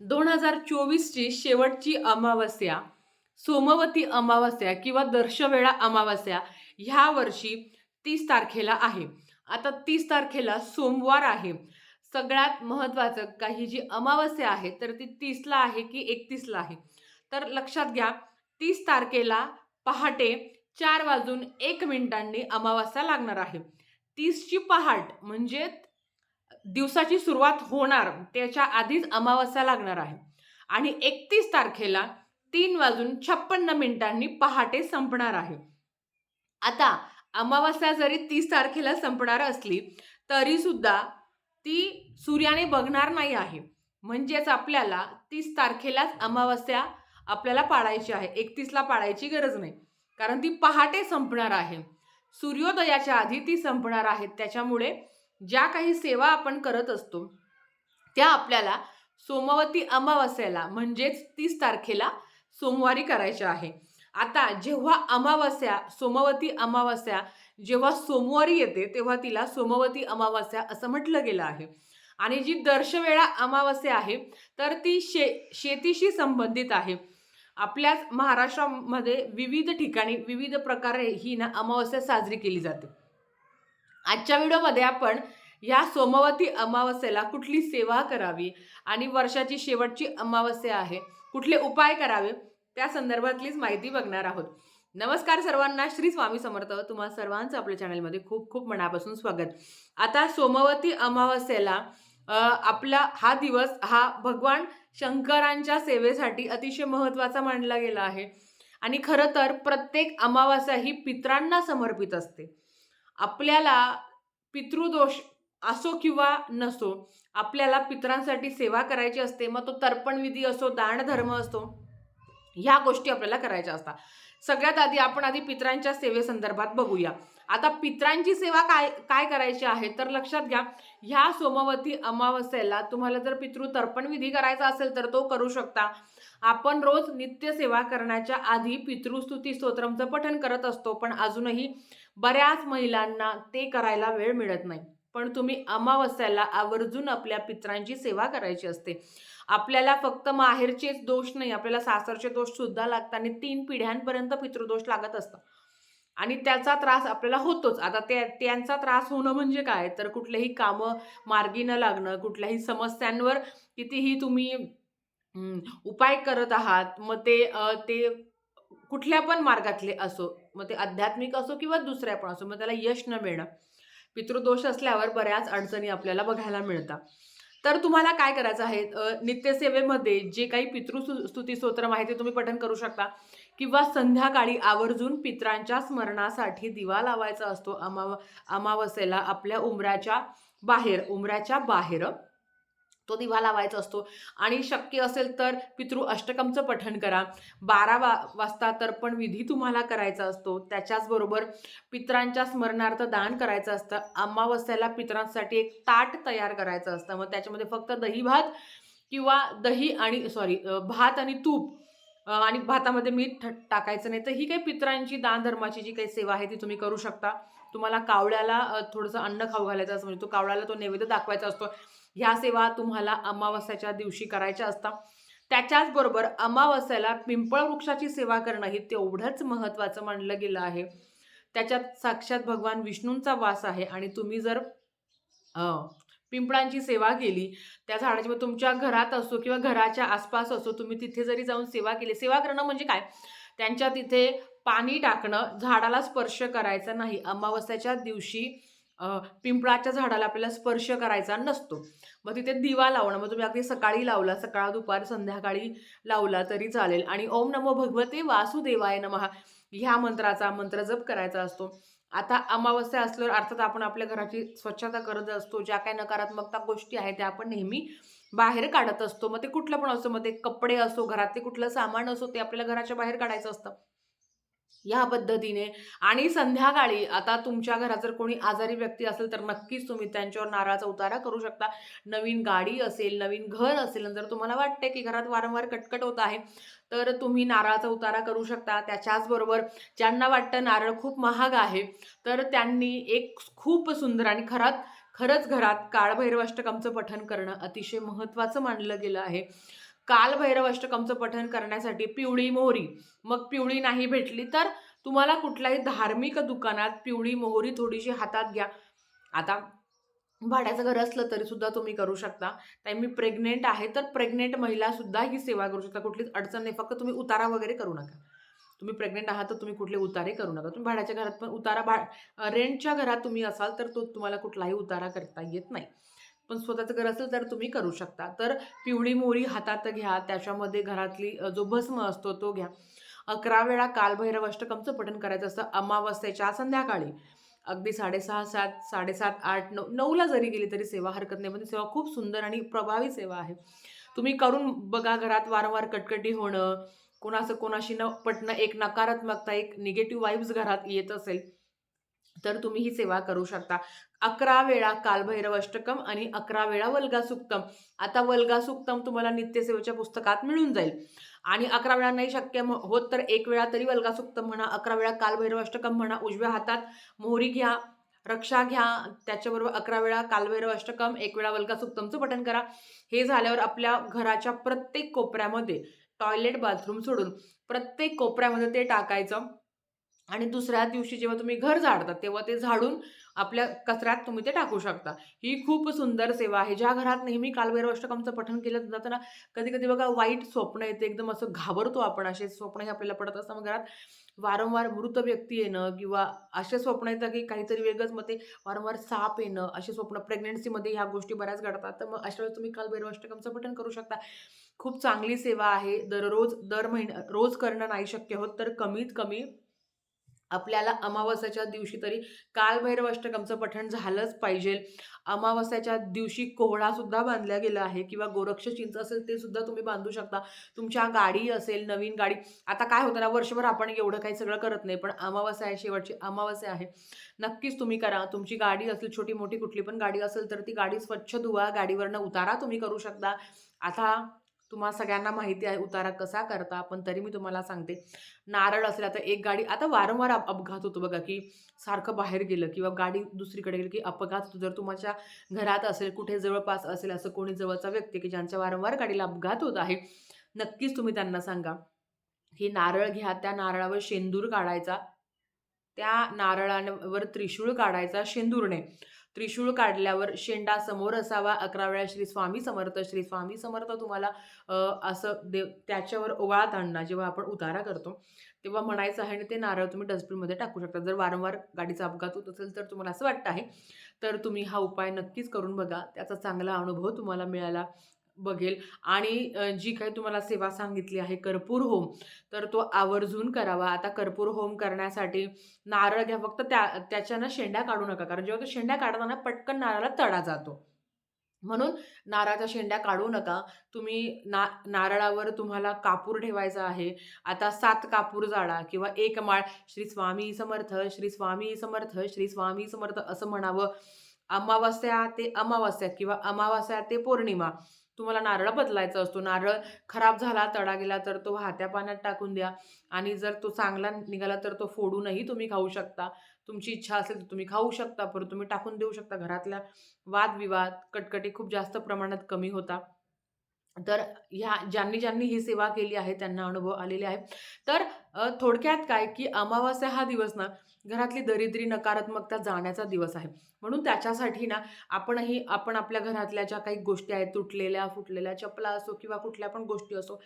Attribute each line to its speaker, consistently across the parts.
Speaker 1: दोन हजार चोवीसची शेवटची अमावस्या सोमवती अमावस्या किंवा दर्शवेळा अमावस्या ह्या वर्षी तीस तारखेला आहे. आता तीस तारखेला सोमवार आहे. सगळ्यात महत्त्वाचं काही जी अमावस्या आहे तर ती तीसला आहे की एकतीसला आहे? तर लक्षात घ्या तीस तारखेला पहाटे चार वाजून एक मिनिटांनी अमावस्या लागणार आहे. तीसची पहाट म्हणजे दिवसाची सुरुवात होणार त्याच्या आधीच अमावस्या लागणार आहे. आणि एकतीस तारखेला तीन वाजून छप्पन्न मिनिटांनी पहाटे संपणार आहे. आता अमावस्या जरी तीस तारखेला संपणार असली तरी सुद्धा ती सूर्याने बघणार नाही आहे. म्हणजेच आपल्याला तीस तारखेलाच अमावस्या आपल्याला पाळायची आहे. एकतीसला पाळायची गरज नाही. कारण ती पहाटे संपणार आहे. सूर्योदयाच्या आधी ती संपणार आहे. त्याच्यामुळे ज्या काही सेवा आपण करत असतो त्या आपल्याला सोमवती अमावस्याला म्हणजेच तीस तारखेला सोमवारी करायच्या आहे. आता जेव्हा अमावस्या सोमवती अमावस्या जेव्हा सोमवारी येते तेव्हा तिला सोमवती अमावस्या असं म्हटलं गेलं आहे. आणि जी दर्शवेळा अमावस्या आहे तर ती शे शेतीशी संबंधित आहे. आपल्याच महाराष्ट्रामध्ये विविध ठिकाणी विविध प्रकारे ही ना अमावस्या साजरी केली जाते. आजच्या व्हिडिओमध्ये आपण या सोमवती अमावस्येला कुठली सेवा करावी आणि वर्षाची शेवटची अमावस्या आहे कुठले उपाय करावे त्या संदर्भातलीच माहिती बघणार आहोत. नमस्कार सर्वांना श्री स्वामी समर्थ. तुम्हा सर्वांचं आपल्या चॅनलमध्ये खूप खूप मनापासून स्वागत. आता सोमवती अमावस्येला आपला हा दिवस हा भगवान शंकरांच्या सेवेसाठी अतिशय महत्त्वाचा मानला गेला आहे. आणि खरं तर प्रत्येक अमावस्या ही पित्रांना समर्पित असते. आपल्याला पितृदोष असो किंवा नसो आपल्याला पितरांसाठी सेवा करायची असते मग तो तर्पण विधी असो दानधर्म असतो ह्या गोष्टी आपल्याला करायच्या असतात. सगळ्यात आधी आपण आधी पितरांच्या सेवेसंदर्भात बघूया. आता पितरांची सेवा काय काय करायची आहे तर लक्षात घ्या ह्या सोमवती अमावस्येला तुम्हाला जर पितृ तर्पण विधी करायचा असेल तर तो करू शकता. आपण रोज नित्य सेवा करण्याच्या आधी पितृस्तुती स्तोत्रमचं पठण करत असतो पण अजूनही बऱ्याच महिलांना ते करायला वेळ मिळत नाही. पण तुम्ही अमावस्याला आवर्जून आपल्या पित्रांची सेवा करायची असते. आपल्याला फक्त माहेरचेच दोष नाही आपल्याला सासरचे दोष सुद्धा लागतात आणि तीन पिढ्यांपर्यंत पितृदोष लागत असतात आणि त्याचा त्रास आपल्याला होतोच. आता त्या त्यांचा त्रास होणं म्हणजे काय? तर कुठलेही कामं मार्गी न लागणं कुठल्याही समस्यांवर कितीही तुम्ही उपाय करत आहात मग ते ते कुठल्या पण मार्गातले असो मग ते आध्यात्मिक असो किंवा दुसऱ्या पण असो मग त्याला यश न मिळणं. पितृदोष असल्यावर बऱ्याच अडचणी आपल्याला बघायला मिळतात. तर तुम्हाला काय करायचं आहे? नित्यसेवेमध्ये जे काही पितृस्तुती स्तोत्रम आहे ते तुम्ही पठन करू शकता. किंवा संध्याकाळी आवर्जून पित्रांच्या स्मरणासाठी दिवा लावायचा असतो अमाव अमावस्येला आपल्या उमराच्या बाहेर उमराच्या बाहेर. तो दिवा लावायचा असतो. आणि शक्य असेल तर पितृ अष्टकमचं पठण करा. बारा वा वाजता तर्पण विधी तुम्हाला करायचा असतो. त्याच्याचबरोबर पित्रांच्या स्मरणार्थ दान करायचं असतं. अमावस्याला पित्रांसाठी एक ताट तयार करायचं असतं. मग त्याच्यामध्ये फक्त दही भात किंवा दही आणि सॉरी भात आणि तूप आणि भातामध्ये मीठ टाकायचं नाही तर ही काही पित्रांची दान धर्माची जी काही सेवा आहे ती तुम्ही करू शकता. तुम्हाला कावळ्याला थोडंसं अन्न खाऊ घालायचं असतं. म्हणजे तो कावळ्याला तो नैवेद्य दाखवायचा असतो. ह्या सेवा तुम्हाला अमावस्याच्या दिवशी करायच्या असतात. त्याच्याचबरोबर अमावस्याला पिंपळ वृक्षाची सेवा करणं हे तेवढंच महत्त्वाचं मानलं गेलं आहे. त्याच्यात साक्षात भगवान विष्णूंचा वास आहे आणि तुम्ही जर पिंपळांची सेवा केली त्या झाडाची मग तुमच्या घरात असो किंवा घराच्या आसपास असो तुम्ही तिथे जरी जाऊन सेवा केली सेवा करणं म्हणजे काय? त्यांच्या तिथे पाणी टाकणं झाडाला स्पर्श करायचा नाही. अमावस्याच्या दिवशी पिंपळाच्या झाडाला आपल्याला स्पर्श करायचा नसतो. मग तिथे दिवा लावणं मग तुम्ही अगदी सकाळी लावला सकाळ दुपार संध्याकाळी लावला तरी चालेल. आणि ओम नमो भगवते वासुदेवाय नमः ह्या मंत्राचा मंत्र जप करायचा असतो. आता अमावस्या असल्यावर अर्थात आपण आपल्या घराची स्वच्छता करत असतो. ज्या काही नकारात्मकता गोष्टी आहेत त्या आपण नेहमी बाहेर काढत असतो. मग ते कुठलं पण असो मग ते कपडे असो घरातले कुठलं सामान असो ते आपल्याला घराच्या बाहेर काढायचं असतं. या पद्धतीने. आणि संध्याकाळी आता तुमच्या घरात जर कोणी आजारी व्यक्ती असेल तर नक्कीच तुम्ही त्यांच्यावर नारळाचा उतारा करू शकता. नवीन गाडी असेल नवीन घर असेल जर तुम्हाला वाटते की घरात वारंवार कटकट होत आहे तर तुम्ही नारळाचा उतारा करू शकता. त्याच्याचबरोबर ज्यांना वाटतं नारळ खूप महाग आहे तर त्यांनी एक खूप सुंदर आणि खरात खरंच घरात काळभैरवाष्टकमचं पठण करणं अतिशय महत्त्वाचं मानलं गेलं आहे. कालभैरव अष्टकमचं पठन करण्यासाठी पिवळी मोहरी. मग पिवळी नाही भेटली तर तुम्हाला कुठल्याही धार्मिक दुकानात पिवळी मोहरी थोडीशी हातात घ्या. आता भाड्याचं घर असलं तरी सुद्धा तुम्ही करू शकता. ताई मी प्रेग्नेंट आहे तर प्रेग्नेंट महिला सुद्धा ही सेवा करू शकता. कुठलीच अडचण नाही. फक्त तुम्ही उतारा वगैरे करू नका. तुम्ही प्रेग्नेंट आहात तर तुम्ही कुठले उतारे करू नका. तुम्ही भाड्याच्या घरात पण उतारा भा रेंटच्या घरात तुम्ही असाल तर तो तुम्हाला कुठलाही उतारा करता येत नाही. पण स्वतःचं घर असेल तर तुम्ही करू शकता. तर पिवळी मोहरी हातात घ्या त्याच्यामध्ये घरातली जो भस्म असतो तो घ्या. अकरा वेळा कालभैरव अष्टकमचं पठण करायचं असतं अमावस्येच्या संध्याकाळी. अगदी साडेसहा सात साडेसात आठ नऊ नऊला जरी गेली तरी सेवा हरकत नाही पण सेवा खूप सुंदर आणि प्रभावी सेवा आहे. तुम्ही करून बघा घरात वारंवार कटकटी होणं कोणाचं कोणाशी न पटणं एक नकारात्मकता एक निगेटिव्ह वाईब्स घरात येत असेल. तर तुम्ही ही सेवा करू शकता. अकरा वेळा कालभैरव अष्टकम आणि अकरा वेळा वल्गा सुक्तम आता वल्गा सुक्तम तुम्हाला नित्यसेवेच्या पुस्तकात मिळून जाईल. आणि अकरा वेळा नाही शक्य म- होत तर एक वेळा तरी वल्गा सुक्तम म्हणा अकरा वेळा कालभैरव अष्टकम म्हणा उजव्या हातात मोहरी घ्या रक्षा घ्या त्याच्याबरोबर अकरा वेळा कालभैरव अष्टकम एक वेळा वल्गा सुक्तमचं पठण करा. हे झाल्यावर आपल्या घराच्या प्रत्येक कोपऱ्यामध्ये टॉयलेट बाथरूम सोडून प्रत्येक कोपऱ्यामध्ये ते टाकायचं. आणि दुसऱ्या दिवशी जेव्हा तुम्ही घर झाडता तेव्हा ते झाडून आपल्या कचऱ्यात तुम्ही ते टाकू शकता. ही खूप सुंदर सेवा आहे. ज्या घरात नेहमी कालभैरव पठन पठण केलं जाताना कधी कधी बघा वाईट स्वप्न येते. एकदम असं घाबरतो आपण असे स्वप्न हे आपल्याला पडत असतं मग घरात वारंवार मृत व्यक्ती येणं किंवा असे स्वप्न येतं की काहीतरी वेगळंच मग ते वारंवार साप येणं असे स्वप्न प्रेग्नेन्सीमध्ये ह्या गोष्टी बऱ्याच घडतात. तर मग अशा वेळेस तुम्ही कालभैरव पठन पठण करू शकता. खूप चांगली सेवा आहे. दररोज दर महिन्या रोज करणं नाही शक्य होत तर कमीत कमी आपल्याला अमावस्याच्या दिवशी तरी कालभैरव अष्टकमचं पठण झालंच पाहिजे. अमावस्याच्या दिवशी कोहळासुद्धा बांधला गेला आहे किंवा गोरक्ष चिंच असेल ते सुद्धा तुम्ही बांधू शकता. तुमच्या गाडी असेल नवीन गाडी. आता काय होतं ना वर्षभर आपण एवढं काही सगळं करत नाही पण अमावस्या आहे शेवटची अमावस्या आहे. नक्कीच तुम्ही करा. तुमची गाडी असेल छोटी मोठी कुठली पण गाडी असेल तर ती गाडी स्वच्छ धुवा गाडीवरनं उतारा तुम्ही करू शकता. आता तुम्हाला सगळ्यांना माहिती आहे उतारा कसा करता पण तरी मी तुम्हाला सांगते. नारळ असेल आता एक गाडी आता वारंवार अपघात होतो बघा की सारखं बाहेर गेलं किंवा गाडी दुसरीकडे गेली की अपघात होतो. जर तुमच्या घरात असेल कुठे जवळपास असेल असं कोणी जवळचा व्यक्ती की ज्यांच्या वारंवार गाडीला अपघात होत आहे नक्कीच तुम्ही त्यांना सांगा की नारळ घ्या त्या नारळावर शेंदूर काढायचा त्या नारळांवर त्रिशूळ काढायचा शेंदूरने. त्रिशूळ काढल्यावर शेंडा समोर असावा. अकरा वेळा श्री स्वामी समर्थ. श्री स्वामी समर्थ तुम्हाला असं देव त्याच्यावर ओवाळात आणणार जेव्हा आपण उतारा करतो तेव्हा म्हणायचं आहे आणि ते नारळ तुम्ही डस्टबिनमध्ये टाकू शकता. जर वारंवार गाडीचा अपघात होत असेल तर तुम्हाला असं वाटतं आहे. तर तुम्ही हा उपाय नक्कीच करून बघा. त्याचा चांगला अनुभव तुम्हाला मिळाला. बघेल. आणि जी काही तुम्हाला सेवा सांगितली आहे कर्पूर होम तर तो आवर्जून करावा. आता कर्पूर होम करण्यासाठी नारळ घ्या. फक्त त्या त्याच्यानं शेंड्या काढू नका. कारण जेव्हा तो शेंड्या काढताना पटकन नारळाला तडा जातो. म्हणून नारळाच्या शेंड्या काढू नका. तुम्ही ना नारळावर तुम्हाला कापूर ठेवायचा आहे. आता सात कापूर जाळा किंवा एक माळ श्री स्वामी समर्थ श्री स्वामी समर्थ श्री स्वामी समर्थ असं म्हणावं. अमावास्या ते अमावास्या किंवा अमावास्या ते पौर्णिमा. तुम्हाला नारळ बदलायचा असतो. नारळ खराब झाला तडा गेला तर तो वाहत्या पाण्यात टाकून द्या. आणि जर तो चांगला निघाला तर तो फोडूनही तुम्ही खाऊ शकता. तुमची इच्छा असेल तर तुम्ही खाऊ शकता. परत तुम्ही टाकून देऊ शकता. घरातल्या वादविवाद कटकटी खूप जास्त प्रमाणात कमी होता. तर ह्या ज्यांनी ज्यांनी ही सेवा केली आहे त्यांना अनुभव आलेले आहे तर थोडक्यात काय की अमावास्या हा दिवस ना घरातली दरिद्री नकारात्मकता जाण्याचा दिवस आहे. म्हणून त्याच्यासाठी ना आपणही आपण आपल्या घरातल्या ज्या काही गोष्टी आहेत तुटलेल्या फुटलेल्या चपला असो किंवा कुठल्या पण गोष्टी असो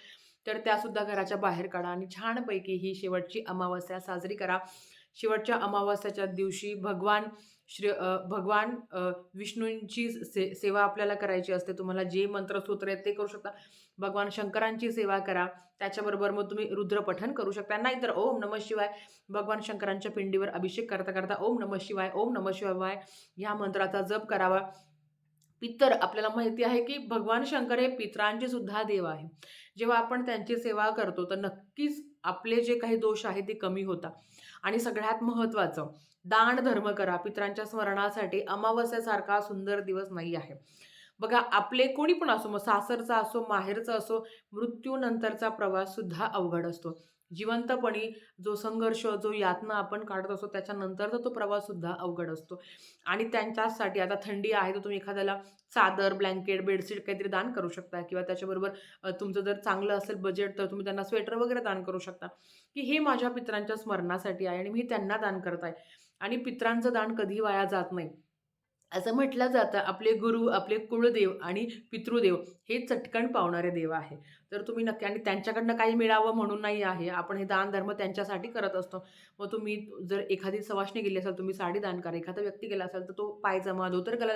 Speaker 1: तर त्यासुद्धा घराच्या बाहेर काढा आणि छानपैकी ही शेवटची अमावस्या साजरी करा. शेवटच्या अमावस्याच्या दिवशी भगवान श्री भगवान विष्णूंची से सेवा आपल्याला करायची असते. तुम्हाला जे मंत्रसूत्र आहेत ते करू शकता. भगवान शंकरांची सेवा करा. त्याच्याबरोबर मग तुम्ही रुद्रपठन करू शकता. नाहीतर ओम नम शिवाय भगवान शंकरांच्या पिंडीवर अभिषेक करता करता ओम नम शिवाय ओम नम शिवाय ह्या मंत्राचा जप करावा. पितर आपल्याला माहिती आहे की भगवान शंकर हे पितरांचे सुद्धा देव आहे. जेव्हा आपण त्यांची सेवा करतो तर नक्कीच आपले जे काही दोष आहेत ते कमी होतात. आणि सगळ्यात महत्त्वाचं दान धर्म करा. पित्रांच्या स्मरणासाठी अमावस्यासारखा सुंदर दिवस नाही आहे. बघा आपले कोणी पण असो मग सासरचा असो माहेरचा असो मृत्यूनंतरचा प्रवास सुद्धा अवघड असतो. जिवंतपणी जो संघर्ष जो यातना आपण काढत असतो त्याच्यानंतरचा तो प्रवाससुद्धा अवघड असतो. आणि त्यांच्यासाठी आता थंडी आहे तर तुम्ही एखाद्याला चादर ब्लँकेट बेडशीट काहीतरी दान करू शकता किंवा त्याच्याबरोबर तुमचं जर चांगलं असेल बजेट तर तुम्ही त्यांना स्वेटर वगैरे दान करू शकता. की हे माझ्या पित्रांच्या स्मरणासाठी आहे आणि मी त्यांना दान करत आहे. आणि पित्रांचं दान कधी वाया जात नाही. असं म्हटलं जातं आपले गुरु आपले कुळदेव आणि पितृदेव हे चटकन पावणारे देव आहे. तर तुम्ही नक्की आणि त्यांच्याकडनं काही मिळावं म्हणून नाही आहे. आपण हे दान धर्म त्यांच्यासाठी करत असतो. मग तुम्ही जर एखादी सवाशणी गेली असेल तुम्ही साडी दान करा. एखादा व्यक्ती गेला असाल तर तो पायजमा धोतर कला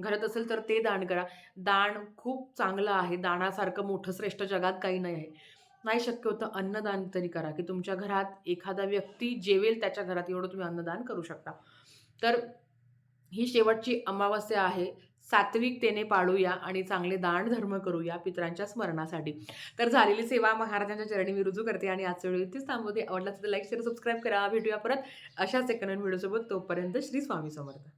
Speaker 1: घरात असेल तर ते दान करा. दान खूप चांगलं आहे. दानासारखं मोठं श्रेष्ठ जगात काही नाही आहे. नाही शक्य होतं अन्नदान तरी करा की तुमच्या घरात एखादा व्यक्ती जेवेल त्याच्या घरात एवढं तुम्ही अन्नदान करू शकता. तर ही शेवटची अमावस्या आहे. सात्विकतेने पाळूया आणि चांगले दान धर्म करूया पितरांच्या स्मरणासाठी. तर झालेली सेवा महाराजांच्या चरणी मी रुजू करते आणि आजच्या वेळी इथेच थांबवते. आवडला तर लाईक शेअर सबस्क्राईब करा. भेटूया परत अशाच एक नवीन व्हिडिओसोबत तोपर्यंत श्री स्वामी समर्थ.